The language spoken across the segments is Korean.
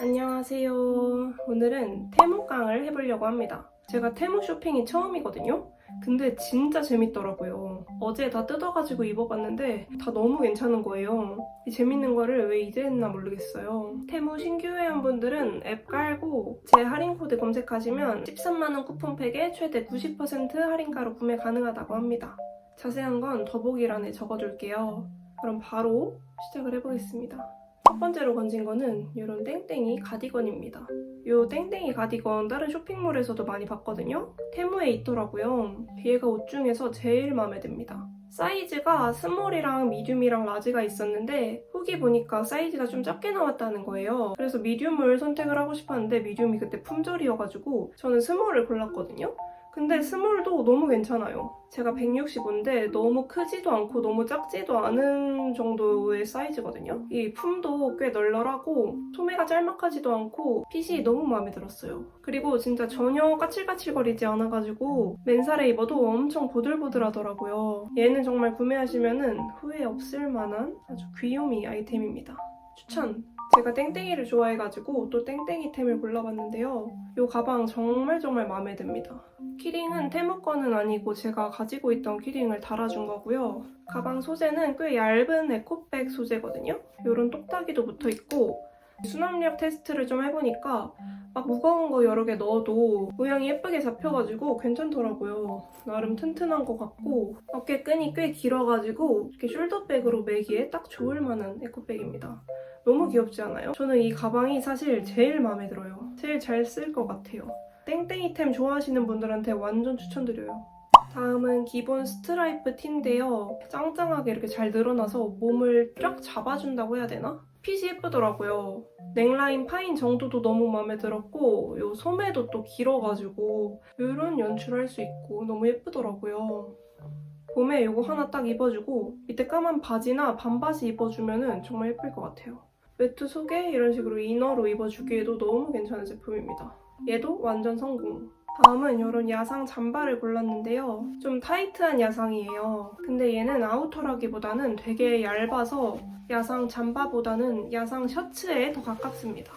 안녕하세요. 오늘은 테무깡을 해보려고 합니다. 제가 테무 쇼핑이 처음이거든요. 근데 진짜 재밌더라고요. 어제 다 뜯어가지고 입어봤는데 다 너무 괜찮은 거예요. 이 재밌는 거를 왜 이제 했나 모르겠어요. 테무 신규 회원분들은 앱 깔고 제 할인 코드 검색하시면 13만원 쿠폰팩에 최대 90% 할인가로 구매 가능하다고 합니다. 자세한 건 더보기란에 적어둘게요. 그럼 바로 시작을 해보겠습니다. 첫 번째로 건진 거는 이런 땡땡이 가디건입니다. 이 땡땡이 가디건 다른 쇼핑몰에서도 많이 봤거든요. 테무에 있더라고요. 얘가 옷 중에서 제일 마음에 듭니다. 사이즈가 스몰이랑 미디움이랑 라지가 있었는데 후기 보니까 사이즈가 좀 작게 나왔다는 거예요. 그래서 미디움을 선택을 하고 싶었는데 미디움이 그때 품절이어가지고 저는 스몰을 골랐거든요. 근데 스몰도 너무 괜찮아요. 제가 165인데 너무 크지도 않고 너무 작지도 않은 정도의 사이즈거든요. 이 품도 꽤 널널하고 소매가 짤막하지도 않고 핏이 너무 마음에 들었어요. 그리고 진짜 전혀 까칠까칠거리지 않아가지고 맨살에 입어도 엄청 보들보들하더라고요. 얘는 정말 구매하시면 후회 없을 만한 아주 귀요미 아이템입니다. 추천! 제가 땡땡이를 좋아해가지고 또 땡땡이템을 골라봤는데요. 이 가방 정말 정말 마음에 듭니다. 키링은 테무 거는 아니고 제가 가지고 있던 키링을 달아준 거고요. 가방 소재는 꽤 얇은 에코백 소재거든요. 이런 똑딱이도 붙어 있고 수납력 테스트를 좀 해보니까 막 무거운 거 여러 개 넣어도 모양이 예쁘게 잡혀가지고 괜찮더라고요. 나름 튼튼한 것 같고 어깨끈이 꽤 길어가지고 이렇게 숄더백으로 매기에 딱 좋을 만한 에코백입니다. 너무 귀엽지 않아요? 저는 이 가방이 사실 제일 마음에 들어요. 제일 잘 쓸 것 같아요. 땡땡이템 좋아하시는 분들한테 완전 추천드려요. 다음은 기본 스트라이프 티인데요. 짱짱하게 이렇게 잘 늘어나서 몸을 쫙 잡아준다고 해야 되나? 핏이 예쁘더라고요. 넥라인 파인 정도도 너무 마음에 들었고 요 소매도 또 길어가지고 이런 연출할 수 있고 너무 예쁘더라고요. 봄에 이거 하나 딱 입어주고 밑에 까만 바지나 반바지 입어주면 정말 예쁠 것 같아요. 외투 속에 이런 식으로 이너로 입어주기에도 너무 괜찮은 제품입니다. 얘도 완전 성공. 다음은 이런 야상 잠바를 골랐는데요. 좀 타이트한 야상이에요. 근데 얘는 아우터라기보다는 되게 얇아서 야상 잠바보다는 야상 셔츠에 더 가깝습니다.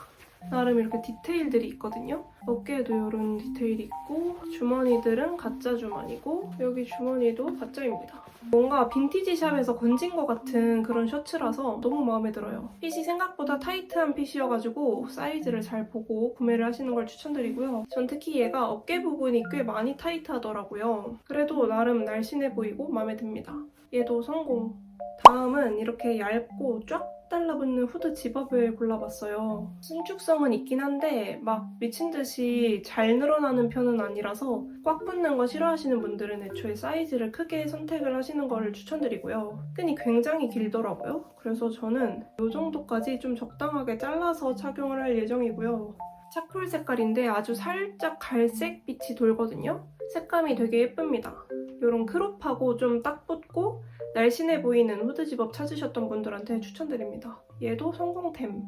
나름 이렇게 디테일들이 있거든요. 어깨에도 이런 디테일이 있고 주머니들은 가짜 주머니고 여기 주머니도 가짜입니다. 뭔가 빈티지 샵에서 건진 것 같은 그런 셔츠라서 너무 마음에 들어요. 핏이 생각보다 타이트한 핏이어가지고 사이즈를 잘 보고 구매를 하시는 걸 추천드리고요. 전 특히 얘가 어깨 부분이 꽤 많이 타이트하더라고요. 그래도 나름 날씬해 보이고 마음에 듭니다. 얘도 성공. 다음은 이렇게 얇고 쫙 달라붙는 후드 집업을 골라봤어요. 신축성은 있긴 한데 막 미친 듯이 잘 늘어나는 편은 아니라서 꽉 붙는 거 싫어하시는 분들은 애초에 사이즈를 크게 선택을 하시는 거를 추천드리고요. 끈이 굉장히 길더라고요. 그래서 저는 이 정도까지 좀 적당하게 잘라서 착용을 할 예정이고요. 차콜 색깔인데 아주 살짝 갈색 빛이 돌거든요. 색감이 되게 예쁩니다. 이런 크롭하고 좀 딱 붙고 날씬해 보이는 후드 집업 찾으셨던 분들한테 추천드립니다. 얘도 성공템.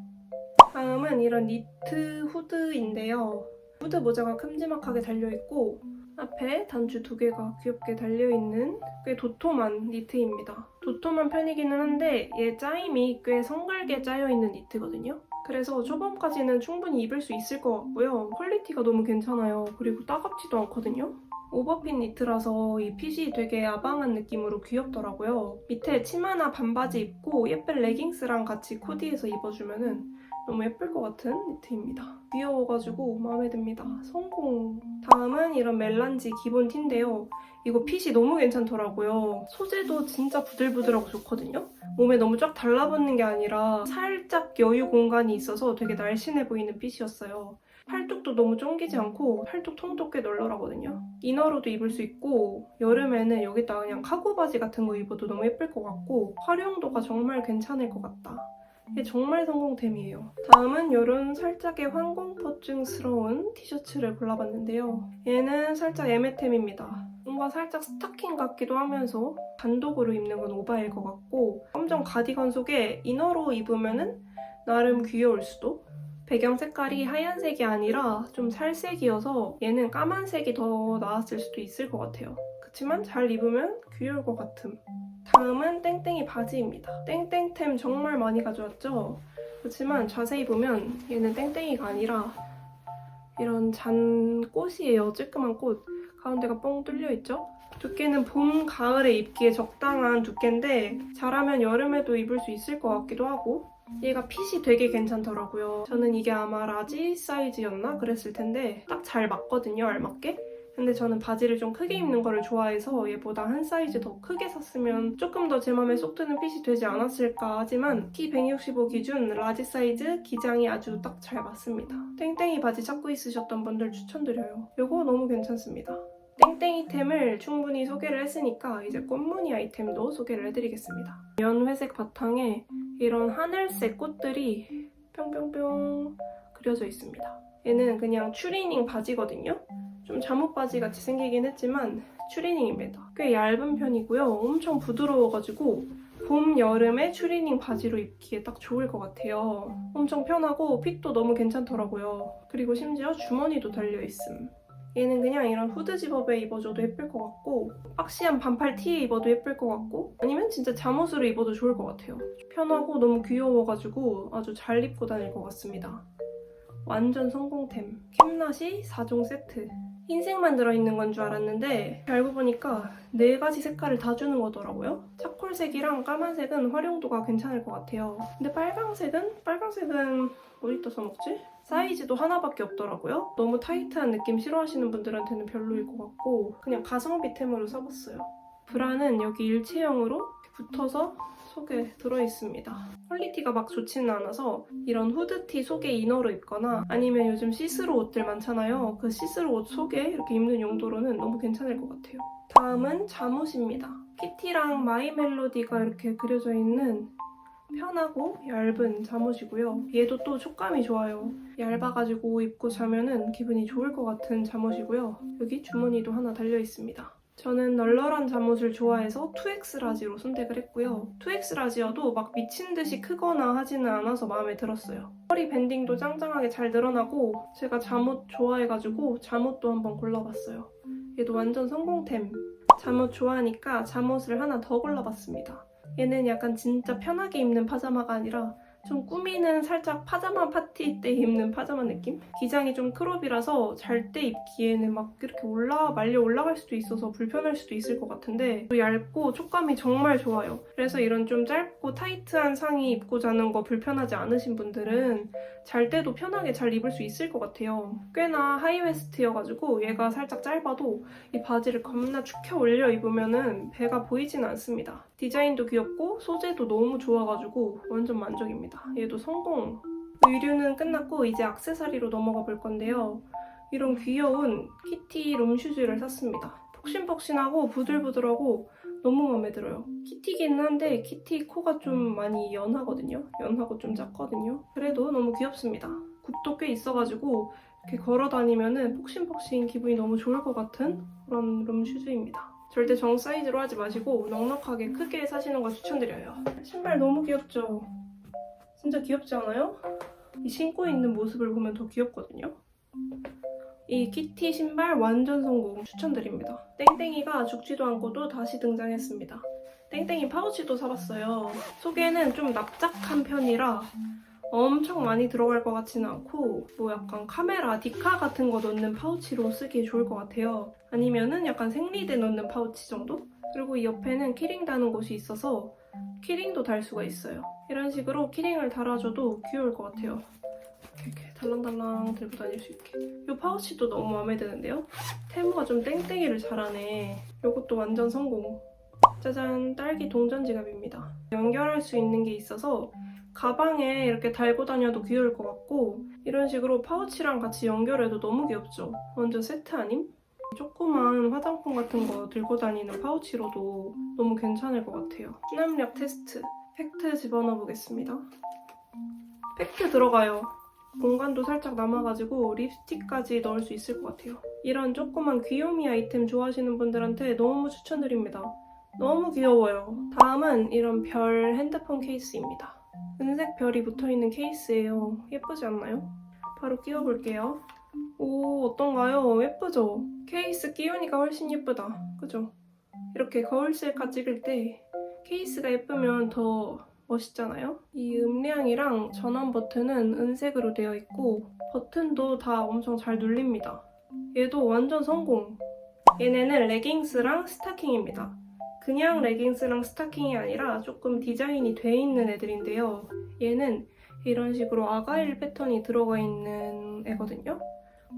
다음은 이런 니트 후드인데요. 후드 모자가 큼지막하게 달려있고 앞에 단추 두 개가 귀엽게 달려있는 꽤 도톰한 니트입니다. 도톰한 편이기는 한데 얘 짜임이 꽤 성갈게 짜여있는 니트거든요. 그래서 초반까지는 충분히 입을 수 있을 것 같고요. 퀄리티가 너무 괜찮아요. 그리고 따갑지도 않거든요. 오버핏 니트라서 이 핏이 되게 아방한 느낌으로 귀엽더라고요. 밑에 치마나 반바지 입고 예쁜 레깅스랑 같이 코디해서 입어주면 너무 예쁠 것 같은 니트입니다. 귀여워가지고 마음에 듭니다. 성공! 다음은 이런 멜란지 기본 티인데요. 이거 핏이 너무 괜찮더라고요. 소재도 진짜 부들부들하고 좋거든요. 몸에 너무 쫙 달라붙는 게 아니라 살짝 여유 공간이 있어서 되게 날씬해 보이는 핏이었어요. 팔뚝도 너무 쫑기지 않고 팔뚝 통도 꽤 널널하거든요. 이너로도 입을 수 있고 여름에는 여기다가 그냥 카고 바지 같은 거 입어도 너무 예쁠 것 같고 활용도가 정말 괜찮을 것 같다. 이게 정말 성공템이에요. 다음은 이런 살짝의 황공포증스러운 티셔츠를 골라봤는데요. 얘는 살짝 애매템입니다. 뭔가 살짝 스타킹 같기도 하면서 단독으로 입는 건 오바일 것 같고 검정 가디건 속에 이너로 입으면은 나름 귀여울 수도? 배경 색깔이 하얀색이 아니라 좀 살색이어서 얘는 까만색이 더 나았을 수도 있을 것 같아요. 그치만 잘 입으면 귀여울 것 같음. 다음은 땡땡이 바지입니다. 땡땡템 정말 많이 가져왔죠? 그렇지만 자세히 보면 얘는 땡땡이가 아니라 이런 잔 꽃이에요. 쬐끄만 꽃. 가운데가 뻥 뚫려 있죠? 두께는 봄, 가을에 입기에 적당한 두께인데 자라면 여름에도 입을 수 있을 것 같기도 하고 얘가 핏이 되게 괜찮더라고요. 저는 이게 아마 라지 사이즈였나 그랬을 텐데 딱 잘 맞거든요, 알맞게. 근데 저는 바지를 좀 크게 입는 거를 좋아해서 얘보다 한 사이즈 더 크게 샀으면 조금 더 제 맘에 쏙 드는 핏이 되지 않았을까 하지만 키 165 기준 라지 사이즈 기장이 아주 딱 잘 맞습니다. 땡땡이 바지 찾고 있으셨던 분들 추천드려요. 이거 너무 괜찮습니다. 땡땡이템을 충분히 소개를 했으니까 이제 꽃무늬 아이템도 소개를 해드리겠습니다. 연회색 바탕에 이런 하늘색 꽃들이 뿅뿅뿅 그려져 있습니다. 얘는 그냥 추리닝 바지거든요. 좀 잠옷 바지 같이 생기긴 했지만 추리닝입니다. 꽤 얇은 편이고요. 엄청 부드러워가지고 봄, 여름에 추리닝 바지로 입기에 딱 좋을 것 같아요. 엄청 편하고 핏도 너무 괜찮더라고요. 그리고 심지어 주머니도 달려있음. 얘는 그냥 이런 후드 집업에 입어줘도 예쁠 것 같고 박시한 반팔 티에 입어도 예쁠 것 같고 아니면 진짜 잠옷으로 입어도 좋을 것 같아요. 편하고 너무 귀여워가지고 아주 잘 입고 다닐 것 같습니다. 완전 성공템. 캠낫이 4종 세트. 흰색만 들어있는 건 줄 알았는데 알고 보니까 네 가지 색깔을 다 주는 거더라고요. 차콜색이랑 까만색은 활용도가 괜찮을 것 같아요. 근데 빨강색은? 빨강색은 어디다 써먹지? 사이즈도 하나밖에 없더라고요. 너무 타이트한 느낌 싫어하시는 분들한테는 별로일 것 같고 그냥 가성비템으로 써봤어요. 브라는 여기 일체형으로 붙어서 속에 들어있습니다. 퀄리티가 막 좋지는 않아서 이런 후드티 속에 이너로 입거나 아니면 요즘 시스루 옷들 많잖아요. 그 시스루 옷 속에 이렇게 입는 용도로는 너무 괜찮을 것 같아요. 다음은 잠옷입니다. 키티랑 마이 멜로디가 이렇게 그려져 있는 편하고 얇은 잠옷이고요. 얘도 또 촉감이 좋아요. 얇아가지고 입고 자면은 기분이 좋을 것 같은 잠옷이고요. 여기 주머니도 하나 달려 있습니다. 저는 널널한 잠옷을 좋아해서 2X 라지로 선택을 했고요. 2X 라지여도 막 미친 듯이 크거나 하지는 않아서 마음에 들었어요. 허리 밴딩도 짱짱하게 잘 늘어나고 제가 잠옷 좋아해가지고 잠옷도 한번 골라봤어요. 얘도 완전 성공템. 잠옷 좋아하니까 잠옷을 하나 더 골라봤습니다. 얘는 약간 진짜 편하게 입는 파자마가 아니라 좀 꾸미는 살짝 파자마 파티 때 입는 파자마 느낌? 기장이 좀 크롭이라서 잘 때 입기에는 막 이렇게 올라 말려 올라갈 수도 있어서 불편할 수도 있을 것 같은데 또 얇고 촉감이 정말 좋아요. 그래서 이런 좀 짧고 타이트한 상의 입고 자는 거 불편하지 않으신 분들은 잘 때도 편하게 잘 입을 수 있을 것 같아요. 꽤나 하이웨스트여가지고 얘가 살짝 짧아도 이 바지를 겁나 축혀 올려 입으면은 배가 보이진 않습니다. 디자인도 귀엽고 소재도 너무 좋아가지고 완전 만족입니다. 얘도 성공! 의류는 끝났고 이제 악세사리로 넘어가 볼 건데요. 이런 귀여운 키티 롬슈즈를 샀습니다. 폭신폭신하고 부들부들하고 너무 마음에 들어요. 키티기는 한데 키티 코가 좀 많이 연하거든요. 연하고 좀 작거든요. 그래도 너무 귀엽습니다. 굽도 꽤 있어가지고 이렇게 걸어 다니면은 폭신폭신 기분이 너무 좋을 것 같은 그런 룸슈즈입니다. 절대 정 사이즈로 하지 마시고 넉넉하게 크게 사시는 거 추천드려요. 신발 너무 귀엽죠? 진짜 귀엽지 않아요? 이 신고 있는 모습을 보면 더 귀엽거든요. 이 키티 신발 완전 성공 추천드립니다. 땡땡이가 죽지도 않고도 다시 등장했습니다. 땡땡이 파우치도 사봤어요. 속에는 좀 납작한 편이라 엄청 많이 들어갈 것 같지는 않고 뭐 약간 카메라, 디카 같은 거 넣는 파우치로 쓰기 좋을 것 같아요. 아니면은 약간 생리대 넣는 파우치 정도? 그리고 이 옆에는 키링 다는 곳이 있어서 키링도 달 수가 있어요. 이런 식으로 키링을 달아줘도 귀여울 것 같아요. 이렇게, 달랑달랑 들고 다닐 수 있게. 이 파우치도 너무 마음에 드는데요? 테무가 좀 땡땡이를 잘하네. 이것도 완전 성공. 짜잔, 딸기 동전 지갑입니다. 연결할 수 있는 게 있어서 가방에 이렇게 달고 다녀도 귀여울 것 같고 이런 식으로 파우치랑 같이 연결해도 너무 귀엽죠? 완전 세트 아님? 조그만 화장품 같은 거 들고 다니는 파우치로도 너무 괜찮을 것 같아요. 수납력 테스트. 팩트 집어넣어 보겠습니다. 팩트 들어가요. 공간도 살짝 남아가지고 립스틱까지 넣을 수 있을 것 같아요. 이런 조그만 귀요미 아이템 좋아하시는 분들한테 너무 추천드립니다. 너무 귀여워요. 다음은 이런 별 핸드폰 케이스입니다. 은색 별이 붙어있는 케이스예요. 예쁘지 않나요? 바로 끼워볼게요. 오, 어떤가요? 예쁘죠? 케이스 끼우니까 훨씬 예쁘다. 그죠? 이렇게 거울 셀카 찍을 때 케이스가 예쁘면 더 멋있잖아요? 이 음량이랑 전원 버튼은 은색으로 되어 있고 버튼도 다 엄청 잘 눌립니다. 얘도 완전 성공. 얘네는 레깅스랑 스타킹입니다. 그냥 레깅스랑 스타킹이 아니라 조금 디자인이 돼 있는 애들인데요. 얘는 이런 식으로 아가일 패턴이 들어가 있는 애거든요.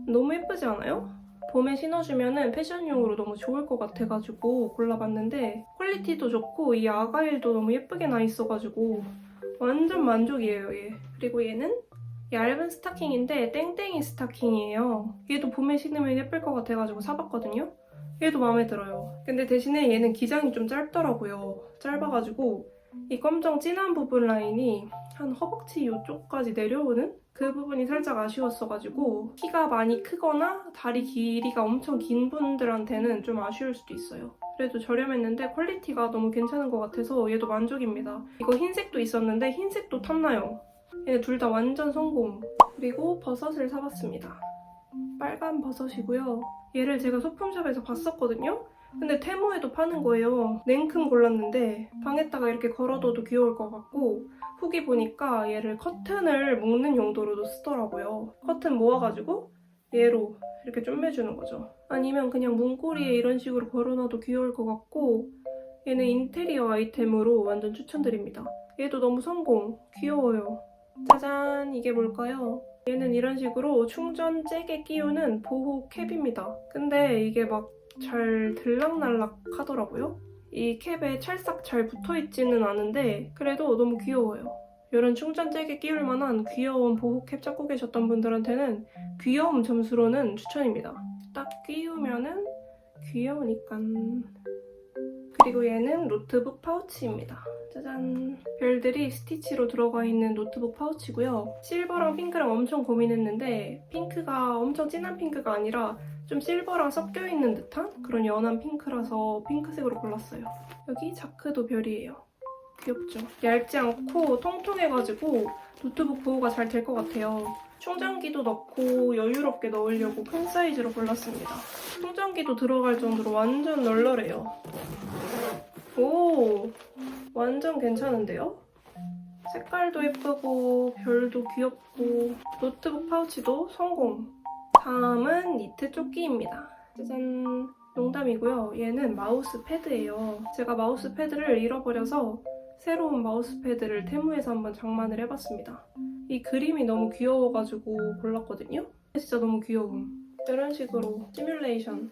너무 예쁘지 않아요? 봄에 신어주면 패션용으로 너무 좋을 것 같아가지고 골라봤는데 퀄리티도 좋고 이 아가일도 너무 예쁘게 나 있어가지고 완전 만족이에요 얘. 그리고 얘는 얇은 스타킹인데 땡땡이 스타킹이에요. 얘도 봄에 신으면 예쁠 것 같아가지고 사봤거든요. 얘도 마음에 들어요. 근데 대신에 얘는 기장이 좀 짧더라고요. 짧아가지고 이 검정 진한 부분 라인이 한 허벅지 이쪽까지 내려오는 그 부분이 살짝 아쉬웠어가지고 키가 많이 크거나 다리 길이가 엄청 긴 분들한테는 좀 아쉬울 수도 있어요. 그래도 저렴했는데 퀄리티가 너무 괜찮은 것 같아서 얘도 만족입니다. 이거 흰색도 있었는데 흰색도 탐나요. 얘네 둘다 완전 성공. 그리고 버섯을 사봤습니다. 빨간 버섯이고요. 얘를 제가 소품샵에서 봤었거든요. 근데 테무에도 파는 거예요. 냉큼 골랐는데 방에다가 이렇게 걸어둬도 귀여울 것 같고 후기 보니까 얘를 커튼을 묶는 용도로도 쓰더라고요. 커튼 모아가지고 얘로 이렇게 좀매주는 거죠. 아니면 그냥 문고리에 이런 식으로 걸어놔도 귀여울 것 같고 얘는 인테리어 아이템으로 완전 추천드립니다. 얘도 너무 성공. 귀여워요. 짜잔! 이게 뭘까요? 얘는 이런 식으로 충전 잭에 끼우는 보호 캡입니다. 근데 이게 막 잘 들락날락 하더라고요. 이 캡에 찰싹 잘 붙어있지는 않은데 그래도 너무 귀여워요. 이런 충전 잭에 끼울 만한 귀여운 보호 캡 찾고 계셨던 분들한테는 귀여움 점수로는 추천입니다. 딱 끼우면은 귀여우니까. 그리고 얘는 노트북 파우치입니다. 짜잔. 별들이 스티치로 들어가 있는 노트북 파우치고요. 실버랑 핑크랑 엄청 고민했는데 핑크가 엄청 진한 핑크가 아니라 좀 실버랑 섞여 있는 듯한 그런 연한 핑크라서 핑크색으로 골랐어요. 여기 자크도 별이에요. 귀엽죠? 얇지 않고 통통해가지고 노트북 보호가 잘 될 것 같아요. 충전기도 넣고 여유롭게 넣으려고 큰 사이즈로 골랐습니다. 충전기도 들어갈 정도로 완전 널널해요. 오, 완전 괜찮은데요? 색깔도 예쁘고 별도 귀엽고 노트북 파우치도 성공. 다음은 니트 조끼입니다. 짜잔. 농담이고요. 얘는 마우스 패드예요. 제가 마우스 패드를 잃어버려서 새로운 마우스 패드를 테무에서 한번 장만을 해봤습니다. 이 그림이 너무 귀여워가지고 골랐거든요. 진짜 너무 귀여움. 이런 식으로 시뮬레이션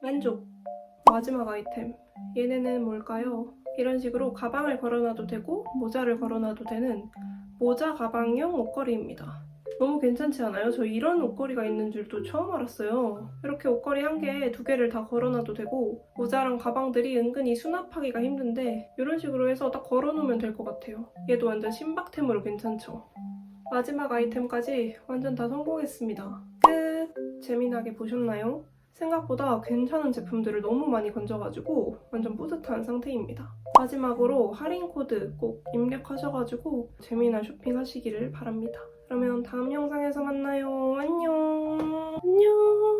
만족. 마지막 아이템. 얘네는 뭘까요? 이런 식으로 가방을 걸어놔도 되고 모자를 걸어놔도 되는 모자 가방용 옷걸이입니다. 너무 괜찮지 않아요? 저 이런 옷걸이가 있는 줄도 처음 알았어요. 이렇게 옷걸이 한 개, 두 개를 다 걸어놔도 되고 모자랑 가방들이 은근히 수납하기가 힘든데 이런 식으로 해서 딱 걸어놓으면 될 것 같아요. 얘도 완전 신박템으로 괜찮죠? 마지막 아이템까지 완전 다 성공했습니다. 끝! 재미나게 보셨나요? 생각보다 괜찮은 제품들을 너무 많이 건져가지고 완전 뿌듯한 상태입니다. 마지막으로 할인 코드 꼭 입력하셔가지고 재미난 쇼핑하시기를 바랍니다. 그러면 다음 영상에서 만나요. 안녕. 안녕.